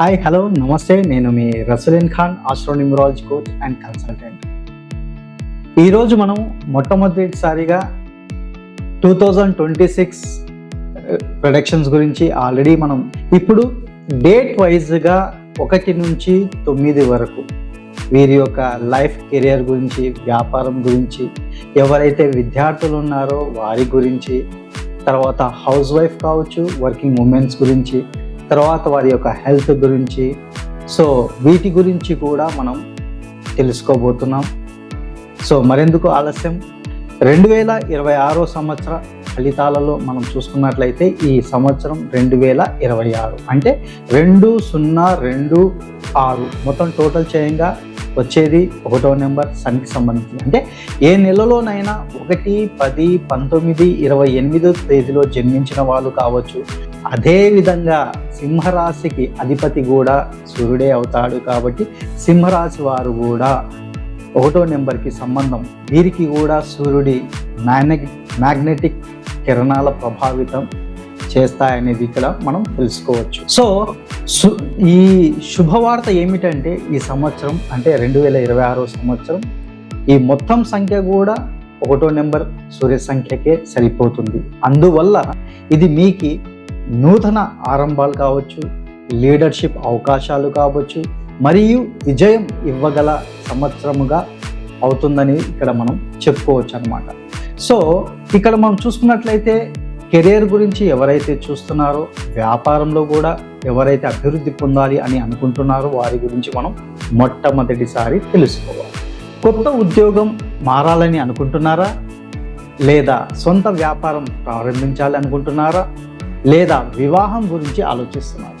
Hi hello నమస్తే. నేను మీ Rosalin Khan astronumerology coach and consultant ఈరోజు మనం మొట్టమొదటిసారిగా two thousand twenty six productions గురించి ఆల్రెడీ మనం ఇప్పుడు డేట్ వైజ్గా ఒకటి నుంచి తొమ్మిది వరకు వీరి యొక్క లైఫ్ కెరియర్ గురించి వ్యాపారం గురించి ఎవరైతే విద్యార్థులు ఉన్నారో వారి గురించి తర్వాత హౌస్ వైఫ్ కావచ్చు వర్కింగ్ ఉమెన్స్ గురించి తర్వాత వారి యొక్క హెల్త్ గురించి సో వీటి గురించి కూడా మనం తెలుసుకోబోతున్నాం. సో మరెందుకు ఆలస్యం? రెండు వేల ఇరవై ఆరో సంవత్సర ఫలితాలలో మనం చూసుకున్నట్లయితే ఈ సంవత్సరం రెండు వేల ఇరవై ఆరు. అంటే రెండు సున్నా రెండు ఆరు. మొత్తం టోటల్ చేయంగా. వచ్చేది ఒకటో నెంబర్ సన్కి సంబంధించి. అంటే ఏ నెలలోనైనా ఒకటి పది పంతొమ్మిది ఇరవై ఎనిమిదో తేదీలో జన్మించిన వాళ్ళు కావచ్చు. అదేవిధంగా సింహరాశికి అధిపతి కూడా సూర్యుడే అవుతాడు కాబట్టి సింహరాశి వారు కూడా ఒకటో నెంబర్కి సంబంధం. వీరికి కూడా సూర్యుడి మ్యాగ్నె మ్యాగ్నెటిక్ కిరణాల ప్రభావితం. చేస్తాయనేది ఇక్కడ మనం తెలుసుకోవచ్చు. సో సు ఈ శుభవార్త ఏమిటంటే ఈ సంవత్సరం అంటే రెండు వేల ఇరవై ఆరో సంవత్సరం ఈ మొత్తం సంఖ్య కూడా ఒకటో నెంబర్ సూర్య సంఖ్యకే సరిపోతుంది. అందువల్ల ఇది మీకు నూతన ఆరంభాలు కావచ్చు లీడర్షిప్ అవకాశాలు కావచ్చు మరియు విజయం ఇవ్వగల సంవత్సరముగా అవుతుందని ఇక్కడ మనం చెప్పుకోవచ్చు అనమాట సో ఇక్కడ మనం చూసుకున్నట్లయితే కెరీర్ గురించి ఎవరైతే చూస్తున్నారో వ్యాపారంలో కూడా ఎవరైతే అభివృద్ధి పొందాలి అని అనుకుంటున్నారో వారి గురించి మనం మొట్టమొదటిసారి తెలుసుకోవాలి. కొత్త ఉద్యోగం మారాలని అనుకుంటున్నారా? లేదా సొంత వ్యాపారం ప్రారంభించాలి అనుకుంటున్నారా? లేదా వివాహం గురించి ఆలోచిస్తున్నారు?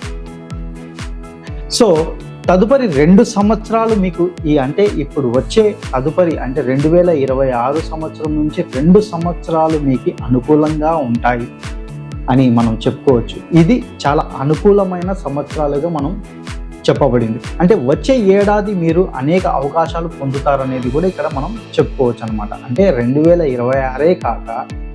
సో తదుపరి రెండు సంవత్సరాలు మీకు ఈ అంటే ఇప్పుడు వచ్చే తదుపరి అంటే రెండు వేల ఇరవై ఆరు సంవత్సరం నుంచి రెండు సంవత్సరాలు మీకు అనుకూలంగా ఉంటాయి అని మనం చెప్పుకోవచ్చు. ఇది చాలా అనుకూలమైన సంవత్సరాలుగా మనం చెప్పబడింది. అంటే వచ్చే ఏడాది మీరు అనేక అవకాశాలు పొందుతారనేది కూడా ఇక్కడ మనం చెప్పుకోవచ్చు అనమాట అంటే రెండు వేల ఇరవై ఆరే కాక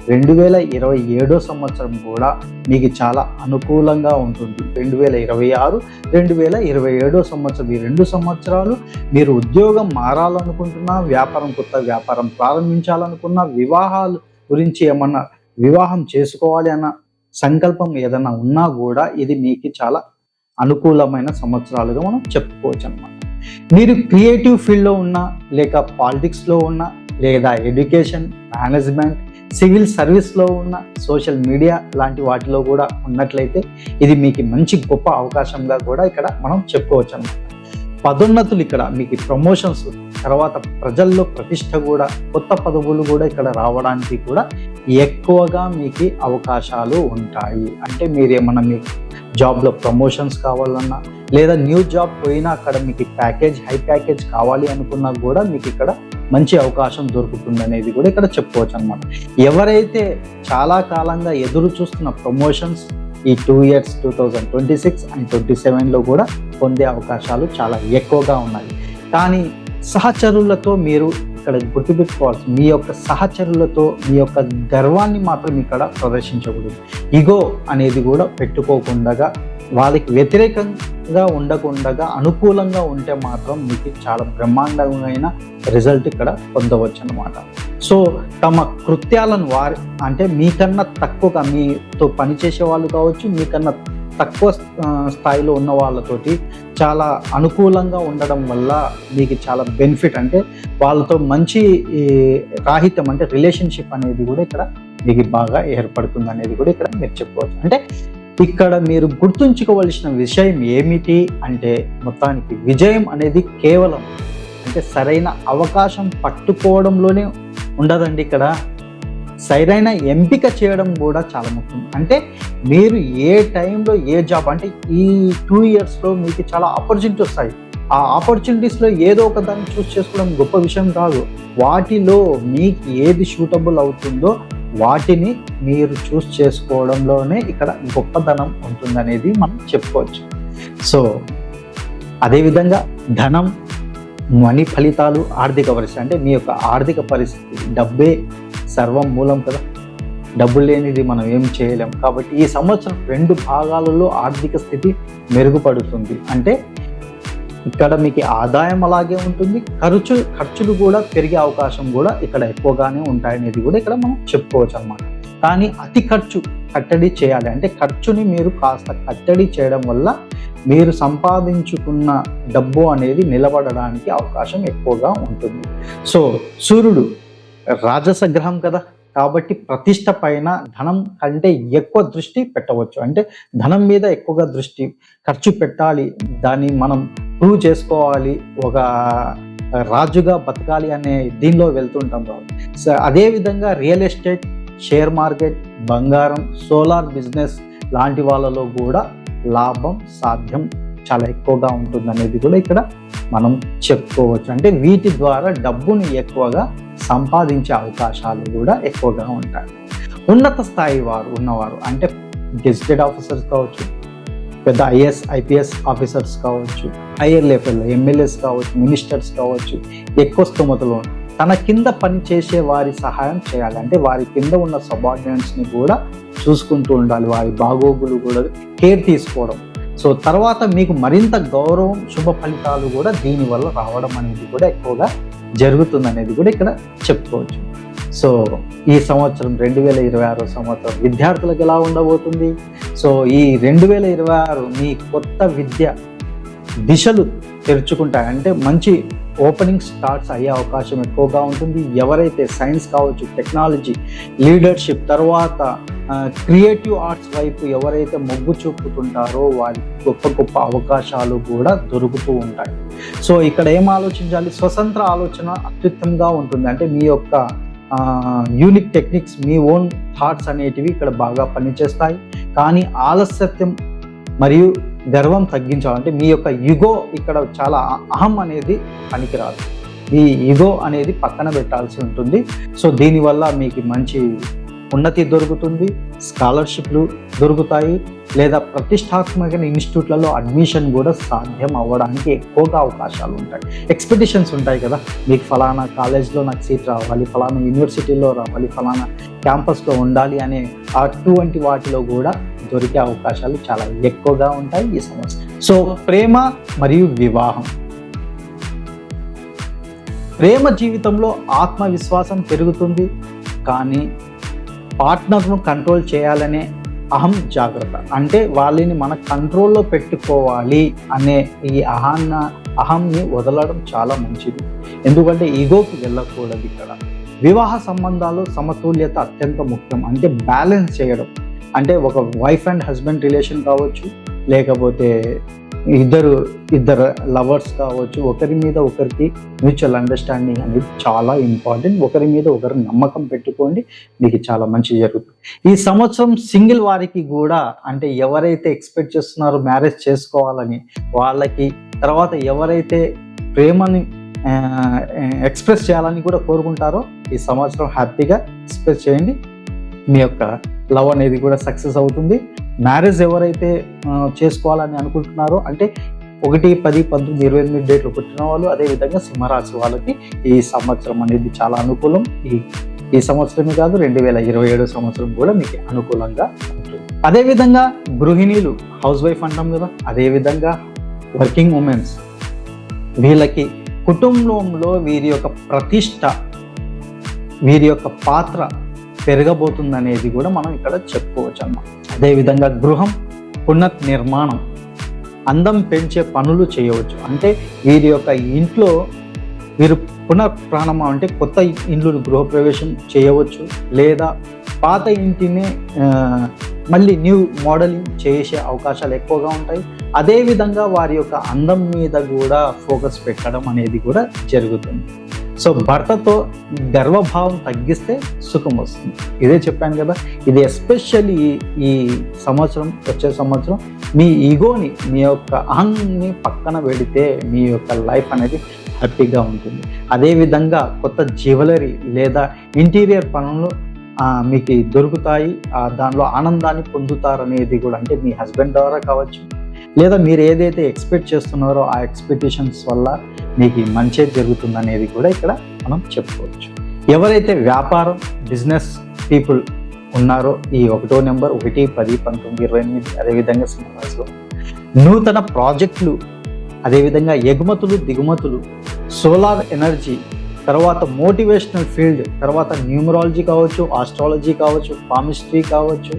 రెండు వేల ఇరవై ఏడో సంవత్సరం కూడా మీకు చాలా అనుకూలంగా ఉంటుంది. రెండు వేల ఇరవై ఆరు రెండు వేల ఇరవై ఏడో సంవత్సరం ఈ రెండు సంవత్సరాలు మీరు ఉద్యోగం మారాలనుకుంటున్నా వ్యాపారం కొత్త వ్యాపారం ప్రారంభించాలనుకున్నా వివాహాలు గురించి ఏమన్నా వివాహం చేసుకోవాలి అన్న సంకల్పం ఏదైనా ఉన్నా కూడా ఇది మీకు చాలా అనుకూలమైన సంవత్సరాలుగా మనం చెప్పుకోవచ్చు అనమాట మీరు క్రియేటివ్ ఫీల్డ్లో ఉన్నా లేక పాలిటిక్స్లో ఉన్నా లేదా ఎడ్యుకేషన్ మేనేజ్మెంట్ సివిల్ సర్వీస్లో ఉన్న సోషల్ మీడియా లాంటి వాటిలో కూడా ఉన్నట్లయితే ఇది మీకు మంచి గొప్ప అవకాశంగా కూడా ఇక్కడ మనం చెప్పుకోవచ్చు అనమాట పదోన్నతులు ఇక్కడ మీకు ప్రమోషన్స్ తర్వాత ప్రజల్లో ప్రతిష్ట కూడా కొత్త పదవులు కూడా ఇక్కడ రావడానికి కూడా ఎక్కువగా మీకు అవకాశాలు ఉంటాయి. అంటే మీరేమన్నా మీకు జాబ్లో ప్రమోషన్స్ కావాలన్నా లేదా న్యూ జాబ్ పోయినా అక్కడ మీకు ప్యాకేజ్ హై ప్యాకేజ్ కావాలి అనుకున్నా కూడా మీకు ఇక్కడ మంచి అవకాశం దొరుకుతుంది అనేది కూడా ఇక్కడ చెప్పుకోవచ్చు అనమాట ఎవరైతే చాలా కాలంగా ఎదురు చూస్తున్న ప్రమోషన్స్ ఈ two years two thousand twenty six and twenty సెవెన్లో కూడా పొందే అవకాశాలు చాలా ఎక్కువగా ఉన్నాయి. కానీ సహచరులతో మీరు ఇక్కడ గుర్తుపెట్టుకోవాల్సి మీ యొక్క సహచరులతో మీ యొక్క గర్వాన్ని మాత్రం ఇక్కడ ప్రదర్శించకూడదు. ఇగో అనేది కూడా పెట్టుకోకుండా వాళ్ళకి వ్యతిరేకంగా ఉండకుండా అనుకూలంగా ఉంటే మాత్రం మీకు చాలా బ్రహ్మాండమైన రిజల్ట్ ఇక్కడ పొందవచ్చు అనమాట సో తమ కృత్యాలను వారి అంటే మీకన్నా తక్కువగా మీతో పనిచేసే వాళ్ళు కావచ్చు మీకన్నా తక్కువ స్థాయిలో ఉన్న వాళ్ళతోటి చాలా అనుకూలంగా ఉండడం వల్ల మీకు చాలా బెనిఫిట్ అంటే వాళ్ళతో మంచి రాహిత్యం అంటే రిలేషన్షిప్ అనేది కూడా ఇక్కడ మీకు బాగా ఏర్పడుతుంది అనేది కూడా ఇక్కడ మీరు చెప్పుకోవచ్చు. అంటే ఇక్కడ మీరు గుర్తుంచుకోవలసిన విషయం ఏమిటి అంటే మొత్తానికి విజయం అనేది కేవలం అంటే సరైన అవకాశం పట్టుకోవడంలోనే ఉండదండి ఇక్కడ. సరైన ఎంపిక చేయడం కూడా చాలా ముఖ్యం. అంటే మీరు ఏ టైంలో ఏ జాబ్ అంటే ఈ టూ ఇయర్స్లో మీకు చాలా ఆపర్చునిటీ వస్తాయి. ఆ ఆపర్చునిటీస్లో ఏదో ఒక దాన్ని చూస్ చేసుకోవడం గొప్ప విషయం కాదు. వాటిలో మీకు ఏది సూటబుల్ అవుతుందో వాటిని మీరు చూస్ చేసుకోవడంలోనే ఇక్కడ గొప్పదనం ఉంటుందనేది మనం చెప్పుకోవచ్చు. సో అదేవిధంగా ధనం మనీ ఫలితాలు ఆర్థిక పరిస్థితి. అంటే మీ యొక్క ఆర్థిక పరిస్థితి డబ్బే సర్వం మూలం కదా. డబ్బులు లేనిది మనం ఏం చేయలేం. కాబట్టి ఈ సంవత్సరం రెండు భాగాలలో ఆర్థిక స్థితి మెరుగుపడుతుంది. అంటే ఇక్కడ మీకు ఆదాయం అలాగే ఉంటుంది. ఖర్చు ఖర్చులు కూడా పెరిగే అవకాశం కూడా ఇక్కడ ఎక్కువగానే ఉంటాయనేది కూడా ఇక్కడ మనం చెప్పుకోవచ్చు అనమాట కానీ అతి ఖర్చు కట్టడి చేయాలి. అంటే ఖర్చుని మీరు కాస్త కట్టడి చేయడం వల్ల మీరు సంపాదించుకున్న డబ్బు అనేది నిలబడడానికి అవకాశం ఎక్కువగా ఉంటుంది. సో సూర్యుడు రాజసగ్రహం కదా. కాబట్టి ప్రతిష్ట పైన ధనం కంటే ఎక్కువ దృష్టి పెట్టవచ్చు. అంటే ధనం మీద ఎక్కువగా దృష్టి ఖర్చు పెట్టాలి. దాన్ని మనం ప్రూవ్ చేసుకోవాలి. ఒక రాజుగా బతకాలి అనే దీనిలో వెళ్తుంటాం కాబట్టి. సో అదేవిధంగా రియల్ ఎస్టేట్ షేర్ మార్కెట్ బంగారం సోలార్ బిజినెస్ లాంటి వాళ్ళలో కూడా లాభం సాధ్యం చాలా ఎక్కువగా ఉంటుంది అనేది కూడా ఇక్కడ మనం చెప్పుకోవచ్చు. అంటే వీటి ద్వారా డబ్బుని ఎక్కువగా సంపాదించే అవకాశాలు కూడా ఎక్కువగా ఉంటాయి. ఉన్నత స్థాయి వారు ఉన్నవారు అంటే గెజిటెడ్ ఆఫీసర్స్ కావచ్చు పెద్ద ఐఏఎస్ ఐపీఎస్ ఆఫీసర్స్ కావచ్చు హైయర్ లెవెల్లో ఎమ్మెల్యేస్ కావచ్చు మినిస్టర్స్ కావచ్చు ఎక్కువ స్తోమతలో తన కింద పనిచేసే వారి సహాయం చేయాలి. అంటే వారి కింద ఉన్న సబార్డినేట్స్ని కూడా చూసుకుంటూ ఉండాలి. వారి బాగోగులు కూడా కేర్ తీసుకోవడం. సో తర్వాత మీకు మరింత గౌరవం శుభ ఫలితాలు కూడా దీనివల్ల రావడం అనేది కూడా ఎక్కువగా జరుగుతుంది అనేది కూడా ఇక్కడ చెప్పుకోవచ్చు. సో ఈ సంవత్సరం రెండు వేల ఇరవై ఆరు సంవత్సరం విద్యార్థులకు ఎలా ఉండబోతుంది? సో ఈ రెండు వేల ఇరవై ఆరు మీ కొత్త విద్య దిశలు తెరుచుకుంటాయి అంటే మంచి ఓపెనింగ్ స్టార్ట్స్ అయ్యే అవకాశం ఎక్కువగా ఉంటుంది. ఎవరైతే సైన్స్ కావచ్చు టెక్నాలజీ లీడర్షిప్ తర్వాత క్రియేటివ్ ఆర్ట్స్ వైపు ఎవరైతే మొగ్గు చూపుతుంటారో వారికి గొప్ప గొప్ప అవకాశాలు కూడా దొరుకుతూ ఉంటాయి. సో ఇక్కడ ఏం ఆలోచించాలి? స్వతంత్ర ఆలోచన అత్యుత్తమంగా ఉంటుంది. అంటే మీ యొక్క యూనిక్ టెక్నిక్స్ మీ ఓన్ థాట్స్ అనేటివి ఇక్కడ బాగా పనిచేస్తాయి. కానీ ఆలస్యత్యం మరియు గర్వం తగ్గించాలంటే మీ యొక్క యుగో ఇక్కడ చాలా అహం అనేది పనికిరాదు. ఈ యుగో అనేది పక్కన పెట్టాల్సి ఉంటుంది. సో దీనివల్ల మీకు మంచి ఉన్నతి దొరుకుతుంది స్కాలర్షిప్లు దొరుకుతాయి లేదా ప్రతిష్టాత్మకమైన ఇన్స్టిట్యూట్లలో అడ్మిషన్ కూడా సాధ్యం అవ్వడానికి ఎక్కువగా అవకాశాలు ఉంటాయి. ఎక్స్పెక్టేషన్స్ ఉంటాయి కదా. మీకు ఫలానా కాలేజ్లో నాకు సీట్ రావాలి ఫలానా యూనివర్సిటీలో రావాలి ఫలానా క్యాంపస్లో ఉండాలి అనే అటువంటి వాటిలో కూడా దొరికే అవకాశాలు చాలా ఎక్కువగా ఉంటాయి ఈ సంవత్సరం సో ప్రేమ మరియు వివాహం. ప్రేమ జీవితంలో ఆత్మవిశ్వాసం పెరుగుతుంది కానీ పార్ట్నర్ను కంట్రోల్ చేయాలనే అహం జాగ్రత్త. అంటే వాళ్ళని మన కంట్రోల్లో పెట్టుకోవాలి అనే ఈ అహాన్న అహంని వదలడం చాలా మంచిది. ఎందుకంటే ఈగోకి వెళ్ళకూడదు ఇక్కడ. వివాహ సంబంధాలు సమతుల్యత అత్యంత ముఖ్యం. అంటే బ్యాలెన్స్ చేయడం. అంటే ఒక వైఫ్ అండ్ హస్బెండ్ రిలేషన్ కావచ్చు లేకపోతే ఇద్దరు ఇద్దరు లవర్స్ కావచ్చు ఒకరి మీద ఒకరికి మ్యూచువల్ అండర్స్టాండింగ్ అనేది చాలా ఇంపార్టెంట్ ఒకరి మీద ఒకరు నమ్మకం పెట్టుకోండి మీకు చాలా మంచి జరుగుతుంది. ఈ సంవత్సరం సింగిల్ వారికి కూడా అంటే ఎవరైతే ఎక్స్పెక్ట్ చేస్తున్నారో మ్యారేజ్ చేసుకోవాలని వాళ్ళకి తర్వాత ఎవరైతే ప్రేమని ఎక్స్ప్రెస్ చేయాలని కూడా కోరుకుంటారో ఈ సంవత్సరం హ్యాపీగా ఎక్స్ప్రెస్ చేయండి. మీ యొక్క లవ్ అనేది కూడా సక్సెస్ అవుతుంది. మ్యారేజ్ ఎవరైతే చేసుకోవాలని అనుకుంటున్నారో అంటే ఒకటి పది పంతొమ్మిది ఇరవై ఎనిమిది డేట్లు పుట్టిన వాళ్ళు అదేవిధంగా సింహరాశి వాళ్ళకి ఈ సంవత్సరం అనేది చాలా అనుకూలం. ఈ ఈ సంవత్సరమే కాదు రెండు వేల ఇరవై ఏడు సంవత్సరం కూడా మీకు అనుకూలంగా ఉంటుంది. అదేవిధంగా గృహిణీలు హౌస్ వైఫ్ అంటాం కదా అదేవిధంగా వర్కింగ్ ఉమెన్స్ వీళ్ళకి కుటుంబంలో వీరి యొక్క ప్రతిష్ట వీరి యొక్క పాత్ర పెరగబోతుందనేది కూడా మనం ఇక్కడ చెప్పుకోవచ్చు అన్నమాట అదేవిధంగా గృహం పునర్నిర్మాణం అందం పెంచే పనులు చేయవచ్చు. అంటే వీరి యొక్క ఇంట్లో వీరు పునఃప్రాణం అంటే కొత్త ఇండ్లు గృహప్రవేశం చేయవచ్చు. లేదా పాత ఇంటిని మళ్ళీ న్యూ మోడలింగ్ చేసే అవకాశాలు ఎక్కువగా ఉంటాయి. అదేవిధంగా వారి యొక్క అందం మీద కూడా ఫోకస్ పెట్టడం అనేది కూడా జరుగుతుంది. సో భర్తతో గర్వభావం తగ్గిస్తే సుఖం వస్తుంది. ఇదే చెప్పాను కదా ఇది ఎస్పెషల్లీ ఈ సంవత్సరం వచ్చే సంవత్సరం మీ ఈగోని మీ యొక్క అహంని పక్కన పెడితే మీ యొక్క లైఫ్ అనేది హ్యాపీగా ఉంటుంది. అదేవిధంగా కొత్త జ్యువెలరీ లేదా ఇంటీరియర్ పనులు మీకు దొరుకుతాయి. దానిలో ఆనందాన్ని పొందుతారనేది కూడా అంటే మీ హస్బెండ్ ద్వారా కావచ్చు లేదా మీరు ఏదైతే ఎక్స్పెక్ట్ చేస్తున్నారో ఆ ఎక్స్పెక్టేషన్స్ వల్ల మీకు మంచి జరుగుతుందనేది కూడా ఇక్కడ మనం చెప్పుకోవచ్చు. ఎవరైతే వ్యాపారం బిజినెస్ పీపుల్ ఉన్నారో ఈ ఒకటో నెంబర్ ఒకటి పది పంతొమ్మిది ఇరవై ఎనిమిది అదేవిధంగా సింహరాశిలో నూతన ప్రాజెక్టులు అదేవిధంగా ఎగుమతులు దిగుమతులు సోలార్ ఎనర్జీ తర్వాత మోటివేషనల్ ఫీల్డ్ తర్వాత న్యూమరాలజీ కావచ్చు ఆస్ట్రాలజీ కావచ్చు పామిస్ట్రీ కావచ్చు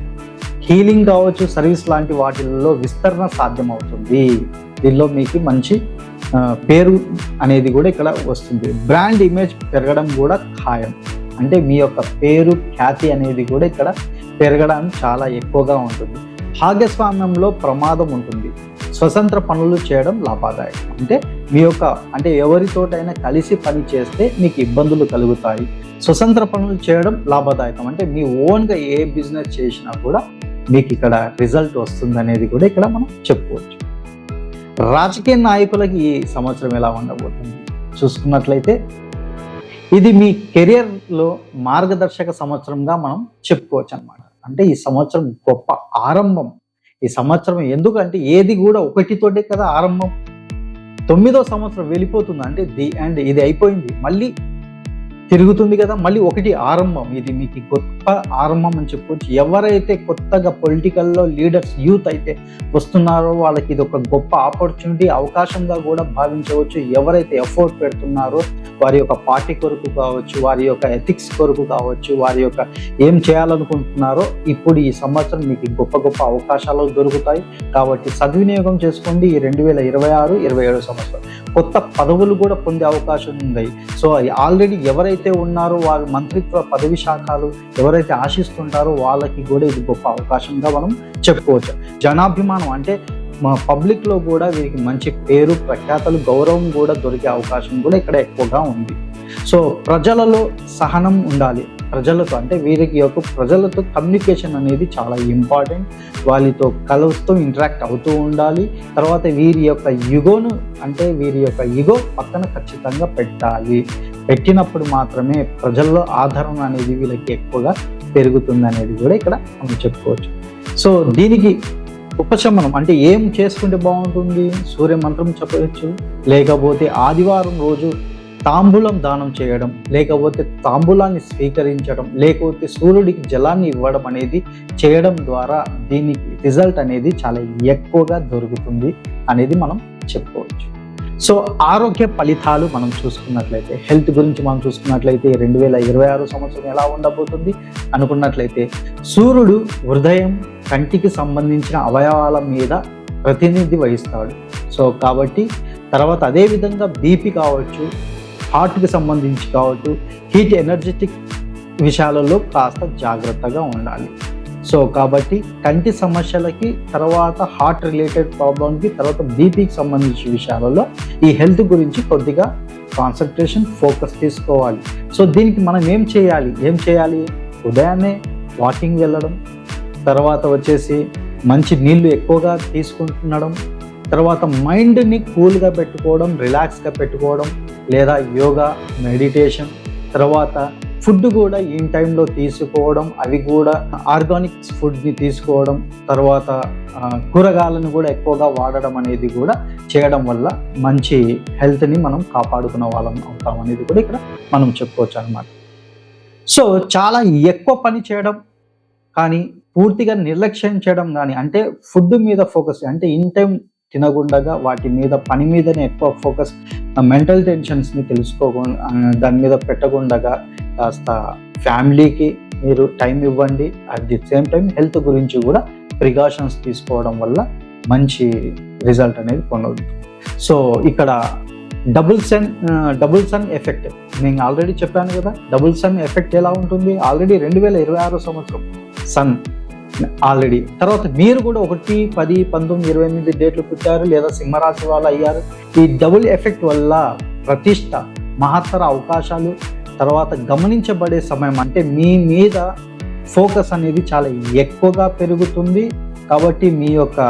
హీలింగ్ కావచ్చు సర్వీస్ లాంటి వాటిల్లో విస్తరణ సాధ్యమవుతుంది. దీనిలో మీకు మంచి పేరు అనేది కూడా ఇక్కడ వస్తుంది. బ్రాండ్ ఇమేజ్ పెరగడం కూడా ఖాయం. అంటే మీ యొక్క పేరు ఖ్యాతి అనేది కూడా ఇక్కడ పెరగడం చాలా ఎక్కువగా ఉంటుంది. భాగస్వామ్యంలో ప్రమాదం ఉంటుంది. స్వతంత్ర పనులు చేయడం లాభదాయకం. అంటే మీ యొక్క అంటే ఎవరితోటైనా కలిసి పని చేస్తే మీకు ఇబ్బందులు కలుగుతాయి. స్వతంత్ర పనులు చేయడం లాభదాయకం. అంటే మీ ఓన్గా ఏ బిజినెస్ చేసినా కూడా మీకు ఇక్కడ రిజల్ట్ వస్తుంది అనేది కూడా ఇక్కడ మనం చెప్పుకోవచ్చు. రాజకీయ నాయకులకి ఈ సంవత్సరం ఎలా ఉండబోతుంది? చూసుకున్నట్లయితే ఇది మీ కెరియర్లో మార్గదర్శక సంవత్సరంగా మనం చెప్పుకోవచ్చు అనమాట అంటే ఈ సంవత్సరం గొప్ప ఆరంభం. ఈ సంవత్సరం ఎందుకంటే ఏది కూడా ఒకటితోటే కదా ఆరంభం. తొమ్మిదో సంవత్సరం వెళ్ళిపోతుంది. అంటే ది అండ్ ఇది అయిపోయింది. మళ్ళీ తిరుగుతుంది కదా మళ్ళీ ఒకటి ఆరంభం. ఇది మీకు గొప్ప ఆరంభం అని చెప్పుకోవచ్చు. ఎవరైతే కొత్తగా పొలిటికల్లో లీడర్స్ యూత్ అయితే వస్తున్నారో వాళ్ళకి ఇది ఒక గొప్ప ఆపర్చునిటీ అవకాశంగా కూడా భావించవచ్చు. ఎవరైతే ఎఫోర్ట్ పెడుతున్నారో వారి యొక్క పార్టీ కొరకు కావచ్చు వారి యొక్క ఎథిక్స్ కొరకు కావచ్చు వారి యొక్క ఏం చేయాలనుకుంటున్నారో ఇప్పుడు ఈ సంవత్సరం మీకు గొప్ప గొప్ప అవకాశాలు దొరుకుతాయి. కాబట్టి సద్వినియోగం చేసుకోండి ఈ రెండు వేల ఇరవై ఆరు ఇరవై ఏడు సంవత్సరం. కొత్త పదవులు కూడా పొందే అవకాశం ఉంది. సో ఆల్రెడీ ఎవరైతే ఉన్నారో వారి మంత్రిత్వ పదవి శాఖలు ఎవరైతే ఆశిస్తుంటారో వాళ్ళకి కూడా ఇది గొప్ప అవకాశంగా మనం చెప్పుకోవచ్చు. జనాభిమానం అంటే మా పబ్లిక్లో కూడా వీరికి మంచి పేరు ప్రఖ్యాతలు గౌరవం కూడా దొరికే అవకాశం కూడా ఇక్కడ ఎక్కువగా ఉంది. సో ప్రజలలో సహనం ఉండాలి. ప్రజలతో అంటే వీరికి యొక్క ప్రజలతో కమ్యూనికేషన్ అనేది చాలా ఇంపార్టెంట్. వాళ్ళతో కలుస్తూ ఇంటరాక్ట్ అవుతూ ఉండాలి. తర్వాత వీరి యొక్క యుగోను అంటే వీరి యొక్క యుగో పక్కన ఖచ్చితంగా పెట్టాలి. పెట్టినప్పుడు మాత్రమే ప్రజల్లో ఆదరణ అనేది వీళ్ళకి ఎక్కువగా పెరుగుతుంది అనేది కూడా ఇక్కడ మనం చెప్పుకోవచ్చు. సో దీనికి ఉపశమనం అంటే ఏం చేసుకుంటే బాగుంటుంది? సూర్య మంత్రం చెప్పవచ్చు. లేకపోతే ఆదివారం రోజు తాంబూలం దానం చేయడం లేకపోతే తాంబూలాన్ని స్వీకరించడం లేకపోతే సూర్యుడికి జలాన్ని ఇవ్వడం అనేది చేయడం ద్వారా దీనికి రిజల్ట్ అనేది చాలా ఎక్కువగా దొరుకుతుంది అనేది మనం చెప్పుకోవచ్చు. సో ఆరోగ్య ఫలితాలు మనం చూసుకున్నట్లయితే హెల్త్ గురించి మనం చూసుకున్నట్లయితే రెండు వేల ఇరవై ఆరు సంవత్సరం ఎలా ఉండబోతుంది అనుకున్నట్లయితే సూర్యుడు హృదయం కంటికి సంబంధించిన అవయవాల మీద ప్రతినిధి వహిస్తాడు. సో కాబట్టి తర్వాత అదేవిధంగా బీపీ కావచ్చు హార్ట్కి సంబంధించి కావచ్చు హీట్ ఎనర్జెటిక్ విషయాలలో కాస్త జాగ్రత్తగా ఉండాలి. సో కాబట్టి కంటి సమస్యలకి తర్వాత హార్ట్ రిలేటెడ్ ప్రాబ్లంకి తర్వాత బీపీకి సంబంధించిన విషయాలలో ఈ హెల్త్ గురించి కొద్దిగా కాన్సన్ట్రేషన్ ఫోకస్ తీసుకోవాలి. సో దీనికి మనం ఏం చేయాలి? ఏం చేయాలి? ఉదయాన్నే వాకింగ్ వెళ్ళడం తర్వాత వచ్చేసి మంచి నీళ్ళు ఎక్కువగా తీసుకుంటుండడం తర్వాత మైండ్ని కూల్గా పెట్టుకోవడం రిలాక్స్గా పెట్టుకోవడం లేదా యోగా మెడిటేషన్ తర్వాత ఫుడ్ కూడా ఈ టైంలో తీసుకోవడం అవి కూడా ఆర్గానిక్ ఫుడ్ని తీసుకోవడం తర్వాత కూరగాయలను కూడా ఎక్కువగా వాడడం అనేది కూడా చేయడం వల్ల మంచి హెల్త్ని మనం కాపాడుకున్న వాళ్ళం అవుతాం అనేది కూడా ఇక్కడ మనం చెప్పుకోవచ్చు అనమాట సో చాలా ఎక్కువ పని చేయడం కానీ పూర్తిగా నిర్లక్ష్యం చేయడం కానీ అంటే ఫుడ్ మీద ఫోకస్ అంటే ఇన్ టైం తినకుండగా వాటి మీద పని మీదనే ఎక్కువ ఫోకస్ మెంటల్ టెన్షన్స్ని తెలుసుకోకుండా దాని మీద పెట్టకుండగా కాస్త ఫ్యామిలీకి మీరు టైం ఇవ్వండి. At the same time health గురించి కూడా ప్రికాషన్స్ తీసుకోవడం వల్ల మంచి రిజల్ట్ అనేది పొందవచ్చు సో ఇక్కడ double sun double sun effect. నేను ఆల్రెడీ చెప్పాను కదా డబుల్ సన్ ఎఫెక్ట్ ఎలా ఉంటుంది? ఆల్రెడీ రెండు వేల ఇరవై ఆరో సంవత్సరం సన్. ఆల్రెడీ. తర్వాత మీరు కూడా ఒకటి పది పంతొమ్మిది ఇరవై ఎనిమిది డేట్లు పుట్టారు లేదా సింహరాశి వాళ్ళు అయ్యారు. ఈ డబుల్ ఎఫెక్ట్ వల్ల ప్రతిష్ట మహత్తర అవకాశాలు తర్వాత గమనించబడే సమయం అంటే మీ మీద ఫోకస్ అనేది చాలా ఎక్కువగా పెరుగుతుంది. కాబట్టి మీ యొక్క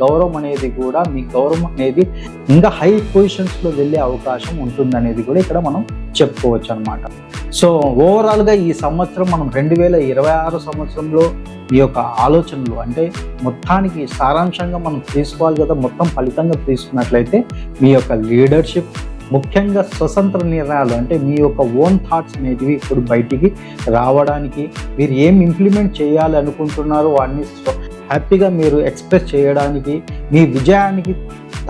గౌరవం అనేది కూడా మీ గౌరవం అనేది ఇంకా హై పొజిషన్స్లో వెళ్ళే అవకాశం ఉంటుంది అనేది కూడా ఇక్కడ మనం చెప్పుకోవచ్చు అనమాట సో ఓవరాల్గా ఈ సంవత్సరం మనం రెండు వేల ఇరవై ఆరు సంవత్సరంలో ఈ యొక్క ఆలోచనలు అంటే మొత్తానికి సారాంశంగా మనం తీసుకోవాలి కదా మొత్తం ఫలితంగా తీసుకున్నట్లయితే మీ యొక్క లీడర్షిప్ ముఖ్యంగా స్వతంత్ర నిర్ణయాలు అంటే మీ యొక్క ఓన్ థాట్స్ అనేటివి ఇప్పుడు బయటికి రావడానికి మీరు ఏం ఇంప్లిమెంట్ చేయాలి అనుకుంటున్నారో వాటిని హ్యాపీగా మీరు ఎక్స్ప్రెస్ చేయడానికి మీ విజయానికి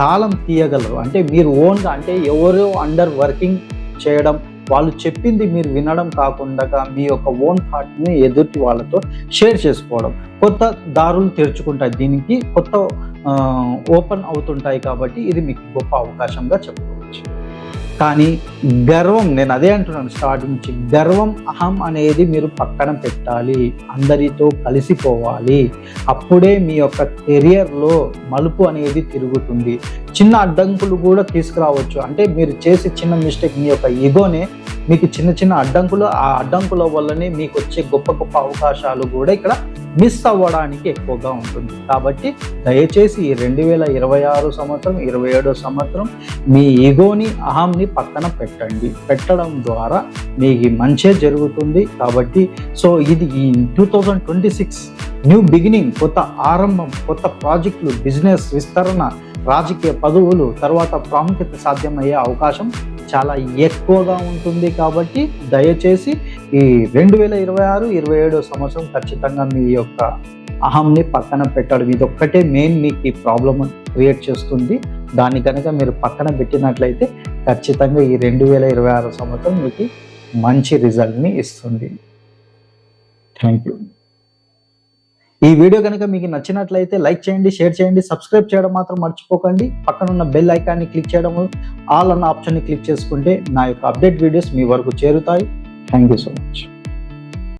తాళం తీయగలరు. అంటే మీరు ఓన్గా అంటే ఎవరో అండర్ వర్కింగ్ చేయడం వాళ్ళు చెప్పింది మీరు వినడం కాకుండా మీ యొక్క ఓన్ థాట్ని ఎదుటి వాళ్ళతో షేర్ చేసుకోవడం. కొత్త దారులు తెరుచుకుంటాయి. దీనికి కొత్త ఓపెన్ అవుతుంటాయి కాబట్టి ఇది మీకు గొప్ప అవకాశంగా చెప్పుకోవచ్చు కానీ గర్వం నేను అదే అంటున్నాను స్టార్ట్ నుంచి గర్వం అహం అనేది మీరు పక్కన పెట్టాలి అందరితో కలిసిపోవాలి. అప్పుడే మీ యొక్క కెరియర్లో మలుపు అనేది తిరుగుతుంది. చిన్న అడ్డంకులు కూడా తీసుకురావచ్చు. అంటే మీరు చేసే చిన్న మిస్టేక్ మీ యొక్క ఈగోనే మీకు చిన్న చిన్న అడ్డంకులు ఆ అడ్డంకుల వల్లనే మీకు వచ్చే గొప్ప గొప్ప అవకాశాలు కూడా ఇక్కడ మిస్ అవ్వడానికి ఎక్కువగా ఉంటుంది. కాబట్టి దయచేసి ఈ రెండు వేల ఇరవై ఆరు సంవత్సరం ఇరవై ఏడో సంవత్సరం మీ ఈగోని అహంని పక్కన పెట్టండి. పెట్టడం ద్వారా మీకు మంచే జరుగుతుంది. కాబట్టి సో ఇది ఈ two thousand twenty six new beginning కొత్త ఆరంభం కొత్త ప్రాజెక్టులు బిజినెస్ విస్తరణ రాజకీయ పదవులు తర్వాత ప్రాముఖ్యత సాధ్యమయ్యే అవకాశం చాలా ఎక్కువగా ఉంటుంది కాబట్టి దయచేసి ఈ రెండు వేల ఇరవై ఆరు ఇరవై ఏడో సంవత్సరం ఖచ్చితంగా మీ యొక్క అహంని పక్కన పెట్టడం. ఇది ఒక్కటే మెయిన్ మీకు ఈ ప్రాబ్లమ్ క్రియేట్ చేస్తుంది. దాన్ని కనుక మీరు పక్కన పెట్టినట్లయితే ఖచ్చితంగా ఈ రెండు వేల ఇరవై ఆరు సంవత్సరం మీకు మంచి రిజల్ట్ని ఇస్తుంది. థ్యాంక్ యూ ఈ వీడియో కనుక మీకు నచ్చినట్లయితే లైక్ చేయండి షేర్ చేయండి సబ్స్క్రైబ్ చేయడం మాత్రం మర్చిపోకండి. పక్కనున్న బెల్ ఐకాన్ని క్లిక్ చేయడం ఆల్ అన్న ఆప్షన్ని క్లిక్ చేసుకుంటే నా యొక్క అప్డేట్ వీడియోస్ మీ వరకు చేరుతాయి. Thank you so much.